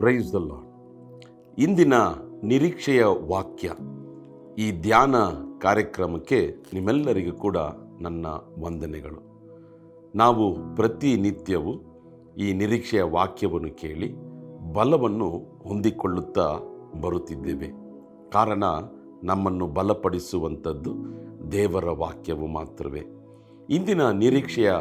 Praise the Lad ಇಂದಿನ ನಿರೀಕ್ಷೆಯ ವಾಕ್ಯ ಈ ಧ್ಯಾನ ಕಾರ್ಯಕ್ರಮಕ್ಕೆ ನಿಮ್ಮೆಲ್ಲರಿಗೂ ಕೂಡ ನನ್ನ ವಂದನೆಗಳು. ನಾವು ಪ್ರತಿನಿತ್ಯವೂ ಈ ನಿರೀಕ್ಷೆಯ ವಾಕ್ಯವನ್ನು ಕೇಳಿ ಬಲವನ್ನು ಹೊಂದಿಕೊಳ್ಳುತ್ತಾ ಬರುತ್ತಿದ್ದೇವೆ. ಕಾರಣ ನಮ್ಮನ್ನು ಬಲಪಡಿಸುವಂಥದ್ದು ದೇವರ ವಾಕ್ಯವು ಮಾತ್ರವೇ. ಇಂದಿನ ನಿರೀಕ್ಷೆಯ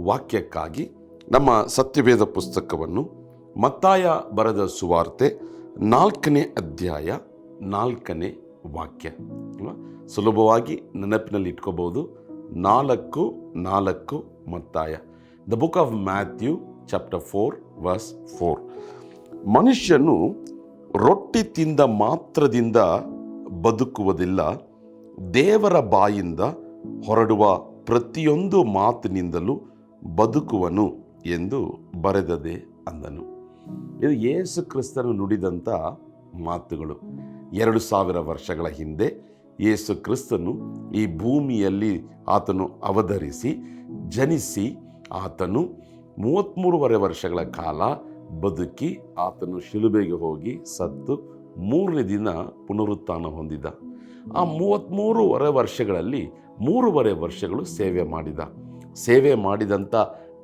ವಾಕ್ಯಕ್ಕಾಗಿ ನಮ್ಮ ಸತ್ಯವೇದ ಪುಸ್ತಕವನ್ನು ಮತ್ತಾಯ ಬರೆದ ಸುವಾರ್ತೆ ನಾಲ್ಕನೇ ಅಧ್ಯಾಯ ನಾಲ್ಕನೇ ವಾಕ್ಯ? ಸುಲಭವಾಗಿ ನೆನಪಿನಲ್ಲಿ ಇಟ್ಕೋಬಹುದು. ನಾಲ್ಕು ನಾಲ್ಕು ಮತ್ತಾಯ. The book of Matthew chapter four verse four ಮನುಷ್ಯನು ರೊಟ್ಟಿ ತಿಂದ ಮಾತ್ರದಿಂದ ಬದುಕುವುದಿಲ್ಲ, ದೇವರ ಬಾಯಿಂದ ಹೊರಡುವ ಪ್ರತಿಯೊಂದು ಮಾತಿನಿಂದಲೂ ಬದುಕುವನು ಎಂದು ಬರೆದದೆ ಅಂದನು. ಇದು ಯೇಸು ಕ್ರಿಸ್ತನು ನುಡಿದಂಥ ಮಾತುಗಳು. ಎರಡು ಸಾವಿರ ವರ್ಷಗಳ ಹಿಂದೆ ಯೇಸು ಕ್ರಿಸ್ತನು ಈ ಭೂಮಿಯಲ್ಲಿ ಆತನು ಅವಧರಿಸಿ, ಜನಿಸಿ, ಆತನು ಮೂವತ್ತ್ಮೂರುವರೆ ವರ್ಷಗಳ ಕಾಲ ಬದುಕಿ, ಆತನು ಶಿಲುಬೆಗೆ ಹೋಗಿ ಸತ್ತು ಮೂರನೇ ದಿನ ಪುನರುತ್ಥಾನ ಹೊಂದಿದ. ಆ ಮೂವತ್ತ್ಮೂರುವರೆ ವರ್ಷಗಳಲ್ಲಿ ಮೂರುವರೆ ವರ್ಷಗಳು ಸೇವೆ ಮಾಡಿದ. ಸೇವೆ ಮಾಡಿದಂಥ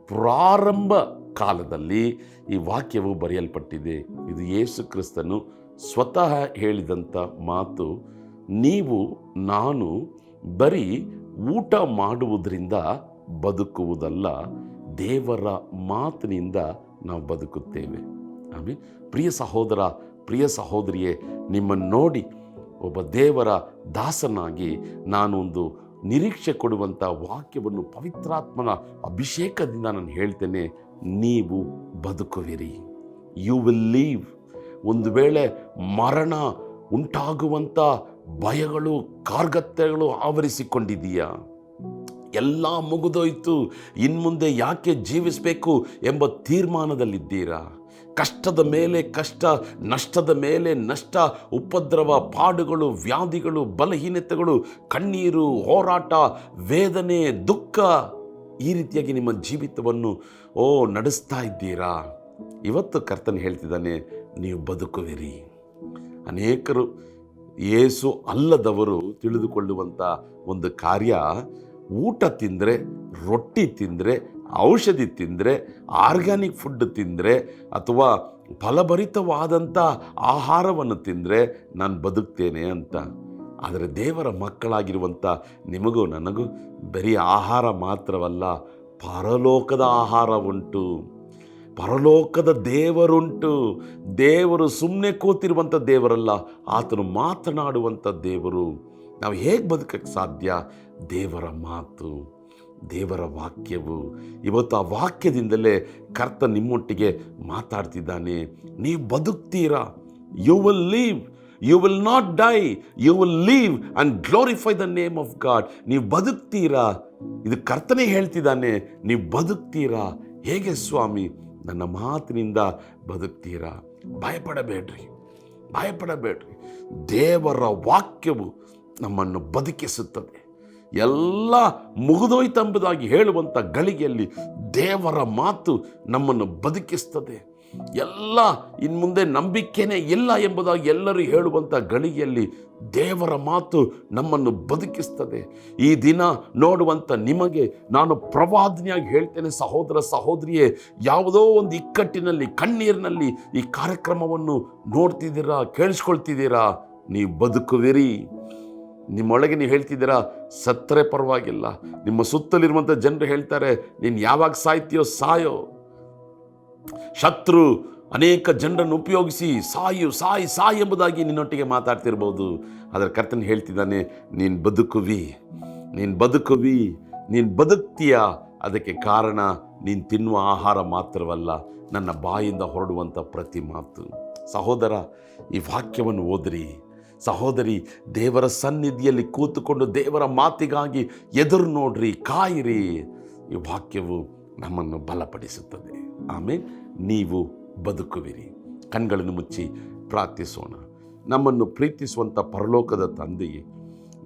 ಪ್ರಾರಂಭ ಕಾಲದಲ್ಲಿ ಈ ವಾಕ್ಯವು ಬರೆಯಲ್ಪಟ್ಟಿದೆ. ಇದು ಯೇಸು ಕ್ರಿಸ್ತನು ಸ್ವತಃ ಹೇಳಿದಂಥ ಮಾತು, ನೀವು, ನಾನು ಬರೀ ಊಟ ಮಾಡುವುದರಿಂದ ಬದುಕುವುದಲ್ಲ, ದೇವರ ಮಾತಿನಿಂದ ನಾವು ಬದುಕುತ್ತೇವೆ. ಆಮೇಲೆ ಪ್ರಿಯ ಸಹೋದರ, ಪ್ರಿಯ ಸಹೋದರಿಯೇ, ನಿಮ್ಮನ್ನು ನೋಡಿ, ಒಬ್ಬ ದೇವರ ದಾಸನಾಗಿ ನಾನೊಂದು ನಿರೀಕ್ಷೆ ಕೊಡುವಂಥ ವಾಕ್ಯವನ್ನು ಪವಿತ್ರಾತ್ಮನ ಅಭಿಷೇಕದಿಂದ ನಾನು ಹೇಳ್ತೇನೆ, ನೀವು ಬದುಕುವಿರಿ. ಯು ವಿಲ್ ಲೀವ್ ಒಂದು ವೇಳೆ ಮರಣ ಉಂಟಾಗುವಂಥ ಭಯಗಳು ಕಾರ್ಗತ್ಯಗಳು ಆವರಿಸಿಕೊಂಡಿದೆಯಾ ಎಲ್ಲ ಮುಗಿದೋಯ್ತು, ಇನ್ಮುಂದೆ ಯಾಕೆ ಜೀವಿಸಬೇಕು ಎಂಬ ತೀರ್ಮಾನದಲ್ಲಿದ್ದೀರಾ? ಕಷ್ಟದ ಮೇಲೆ ಕಷ್ಟ, ನಷ್ಟದ ಮೇಲೆ ನಷ್ಟ, ಉಪದ್ರವ, ಪಾಡುಗಳು, ವ್ಯಾಧಿಗಳು, ಬಲಹೀನತೆಗಳು, ಕಣ್ಣೀರು, ಹೋರಾಟ, ವೇದನೆ, ದುಃಖ ಈ ರೀತಿಯಾಗಿ ನಿಮ್ಮ ಜೀವಿತವನ್ನು, ಓ, ನಡೆಸ್ತಾ ಇದ್ದೀರಾ? ಇವತ್ತು ಕರ್ತನ ಹೇಳ್ತಿದ್ದಾನೆ, ನೀವು ಬದುಕುವಿರಿ. ಅನೇಕರು ಏಸು ಅಲ್ಲದವರು ತಿಳಿದುಕೊಳ್ಳುವಂಥ ಒಂದು ಕಾರ್ಯ, ಊಟ ತಿಂದರೆ, ರೊಟ್ಟಿ ತಿಂದರೆ ಔಷಧಿ ತಿಂದರೆ ಆರ್ಗ್ಯಾನಿಕ್ ಫುಡ್ ತಿಂದರೆ, ಅಥವಾ ಫಲಭರಿತವಾದಂಥ ಆಹಾರವನ್ನು ತಿಂದರೆ ನಾನು ಬದುಕ್ತೇನೆ ಅಂತ. ಆದರೆ ದೇವರ ಮಕ್ಕಳಾಗಿರುವಂಥ ನಿಮಗೂ ನನಗೂ ಬರೀ ಆಹಾರ ಮಾತ್ರವಲ್ಲ, ಪರಲೋಕದ ಆಹಾರ ಉಂಟು ಪರಲೋಕದ ದೇವರುಂಟು. ದೇವರು ಸುಮ್ಮನೆ ಕೂತಿರುವಂಥ ದೇವರಲ್ಲ, ಆತನು ಮಾತನಾಡುವಂಥ ದೇವರು. ನಾವು ಹೇಗೆ ಬದುಕಕ್ಕೆ ಸಾಧ್ಯ? ದೇವರ ಮಾತು. ದೇವರ ವಾಕ್ಯವು. ಇವತ್ತು ಆ ವಾಕ್ಯದಿಂದಲೇ ಕರ್ತ ನಿಮ್ಮೊಟ್ಟಿಗೆ ಮಾತಾಡ್ತಿದ್ದಾನೆ. ನೀವು ಬದುಕ್ತೀರಾ? You will live you will not die you will live and glorify the name of God ನೀವು ಬದುಕ್ತೀರಾ? ಇದು ಕರ್ತನೇ ಹೇಳ್ತಿದ್ದಾನೆ. ನೀವು ಬದುಕ್ತೀರಾ? ಹೇಗೆ ಸ್ವಾಮಿ? ನನ್ನ ಮಾತಿನಿಂದ ಬದುಕ್ತೀರಾ? ಭಯಪಡಬೇಡ್ರಿ. ಭಯಪಡಬೇಡ್ರಿ. ದೇವರ ವಾಕ್ಯವು ನಮ್ಮನ್ನು ಬದುಕಿಸುತ್ತದೆ. ಎಲ್ಲ ಮುಗಿದೋಯ್ತೆಂಬುದಾಗಿ ಹೇಳುವಂಥ ಗಳಿಗೆಯಲ್ಲಿ ದೇವರ ಮಾತು ನಮ್ಮನ್ನು ಬದುಕಿಸ್ತದೆ. ಎಲ್ಲ ಇನ್ನು ಮುಂದೆ ನಂಬಿಕೆನೇ ಇಲ್ಲ ಎಂಬುದಾಗಿ ಎಲ್ಲರೂ ಹೇಳುವಂಥ ಗಳಿಗೆಯಲ್ಲಿ ದೇವರ ಮಾತು ನಮ್ಮನ್ನು ಬದುಕಿಸ್ತದೆ. ಈ ದಿನ ನೋಡುವಂಥ ನಿಮಗೆ ನಾನು ಪ್ರವಾದನೆಯಾಗಿ ಹೇಳ್ತೇನೆ, ಸಹೋದರ ಸಹೋದರಿಯೇ, ಯಾವುದೋ ಒಂದು ಇಕ್ಕಟ್ಟಿನಲ್ಲಿ, ಕಣ್ಣೀರಿನಲ್ಲಿ ಈ ಕಾರ್ಯಕ್ರಮವನ್ನು ನೋಡ್ತಿದ್ದೀರಾ, ಕೇಳಿಸ್ಕೊಳ್ತಿದ್ದೀರಾ? ನೀವು ಬದುಕುವಿರಿ. ನಿಮ್ಮೊಳಗೆ ನೀವು ಹೇಳ್ತಿದ್ದೀರಾ, ಸತ್ತರೆ ಪರವಾಗಿಲ್ಲ. ನಿಮ್ಮ ಸುತ್ತಲಿರುವಂಥ ಜನರು ಹೇಳ್ತಾರೆ, ನೀನು ಯಾವಾಗ ಸಾಯ್ತೀಯೋ ಸಾಯೋ. ಶತ್ರು ಅನೇಕ ಜನರನ್ನು ಉಪಯೋಗಿಸಿ ಸಾಯು, ಸಾಯಿ ಸಾಯಿ ಎಂಬುದಾಗಿ ನಿನ್ನೊಟ್ಟಿಗೆ ಮಾತಾಡ್ತಿರ್ಬೋದು. ಆದರೆ ಕರ್ತನ ಹೇಳ್ತಿದ್ದಾನೆ, ನೀನು ಬದುಕುವಿ ನೀನು ಬದುಕುವಿ, ನೀನು ಬದುಕ್ತೀಯ. ಅದಕ್ಕೆ ಕಾರಣ, ನೀನು ತಿನ್ನುವ ಆಹಾರ ಮಾತ್ರವಲ್ಲ, ನನ್ನ ಬಾಯಿಂದ ಹೊರಡುವಂಥ ಪ್ರತಿ ಮಾತು. ಸಹೋದರ, ಈ ವಾಕ್ಯವನ್ನು ಓದ್ರಿ. ಸಹೋದರಿ, ದೇವರ ಸನ್ನಿಧಿಯಲ್ಲಿ ಕೂತುಕೊಂಡು ದೇವರ ಮಾತಿಗಾಗಿ ಎದುರು ನೋಡ್ರಿ, ಕಾಯಿರಿ. ಈ ವಾಕ್ಯವು ನಮ್ಮನ್ನು ಬಲಪಡಿಸುತ್ತದೆ. ಆಮೇಲೆ ನೀವು ಬದುಕುವಿರಿ. ಕಣ್ಗಳನ್ನು ಮುಚ್ಚಿ ಪ್ರಾರ್ಥಿಸೋಣ. ನಮ್ಮನ್ನು ಪ್ರೀತಿಸುವಂಥ ಪರಲೋಕದ ತಂದೆಯೇ,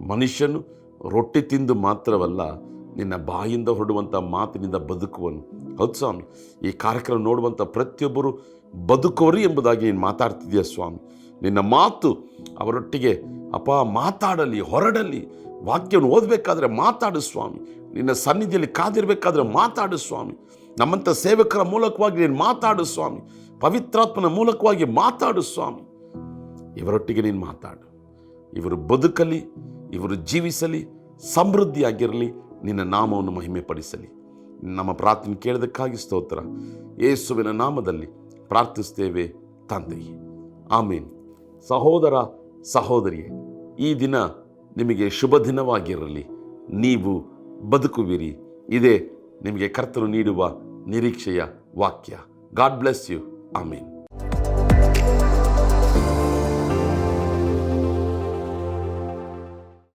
ಮನುಷ್ಯನು ರೊಟ್ಟಿ ತಿಂದು ಮಾತ್ರವಲ್ಲ, ನಿನ್ನ ಬಾಯಿಂದ ಹೊರಡುವಂಥ ಮಾತಿನಿಂದ ಬದುಕುವನು. ಹೌದು ಸ್ವಾಮಿ, ಈ ಕಾರ್ಯಕ್ರಮ ನೋಡುವಂಥ ಪ್ರತಿಯೊಬ್ಬರು ಬದುಕೋರಿ ಎಂಬುದಾಗಿ ನೀನು ಮಾತಾಡ್ತಿದ್ದೀಯ ಸ್ವಾಮಿ? ನಿನ್ನ ಮಾತು ಅವರೊಟ್ಟಿಗೆ, ಅಪ್ಪ, ಮಾತಾಡಲಿ, ಹೊರಡಲಿ. ವಾಕ್ಯವನ್ನು ಓದಬೇಕಾದ್ರೆ ಮಾತಾಡು ಸ್ವಾಮಿ. ನಿನ್ನ ಸನ್ನಿಧಿಯಲ್ಲಿ ಕಾದಿರಬೇಕಾದ್ರೆ ಮಾತಾಡು ಸ್ವಾಮಿ. ನಮ್ಮಂಥ ಸೇವಕರ ಮೂಲಕವಾಗಿ ನೀನು ಮಾತಾಡು ಸ್ವಾಮಿ. ಪವಿತ್ರಾತ್ಮನ ಮೂಲಕವಾಗಿ ಮಾತಾಡು ಸ್ವಾಮಿ. ಇವರೊಟ್ಟಿಗೆ ನೀನು ಮಾತಾಡು. ಇವರು ಬದುಕಲಿ, ಇವರು ಜೀವಿಸಲಿ, ಸಮೃದ್ಧಿಯಾಗಿರಲಿ. ನಿನ್ನ ನಾಮವನ್ನು ಮಹಿಮೆಪಡಿಸಲಿ. ನಮ್ಮ ಪ್ರಾರ್ಥನೆ ಕೇಳೋದಕ್ಕಾಗಿ ಸ್ತೋತ್ರ. ಯೇಸುವಿನ ನಾಮದಲ್ಲಿ ಪ್ರಾರ್ಥಿಸ್ತೇವೆ ತಂದೆಯೇ. ಆಮೇನ್. ಸಹೋದರ ಸಹೋದರಿಯೇ, ಈ ದಿನ ನಿಮಗೆ ಶುಭ ದಿನವಾಗಿರಲಿ. ನೀವು ಬದುಕುವಿರಿ. ಇದೇ ನಿಮಗೆ ಕರ್ತನು ನೀಡುವ ನಿರೀಕ್ಷೆಯ ವಾಕ್ಯ. God bless you. ಆಮೇನ್.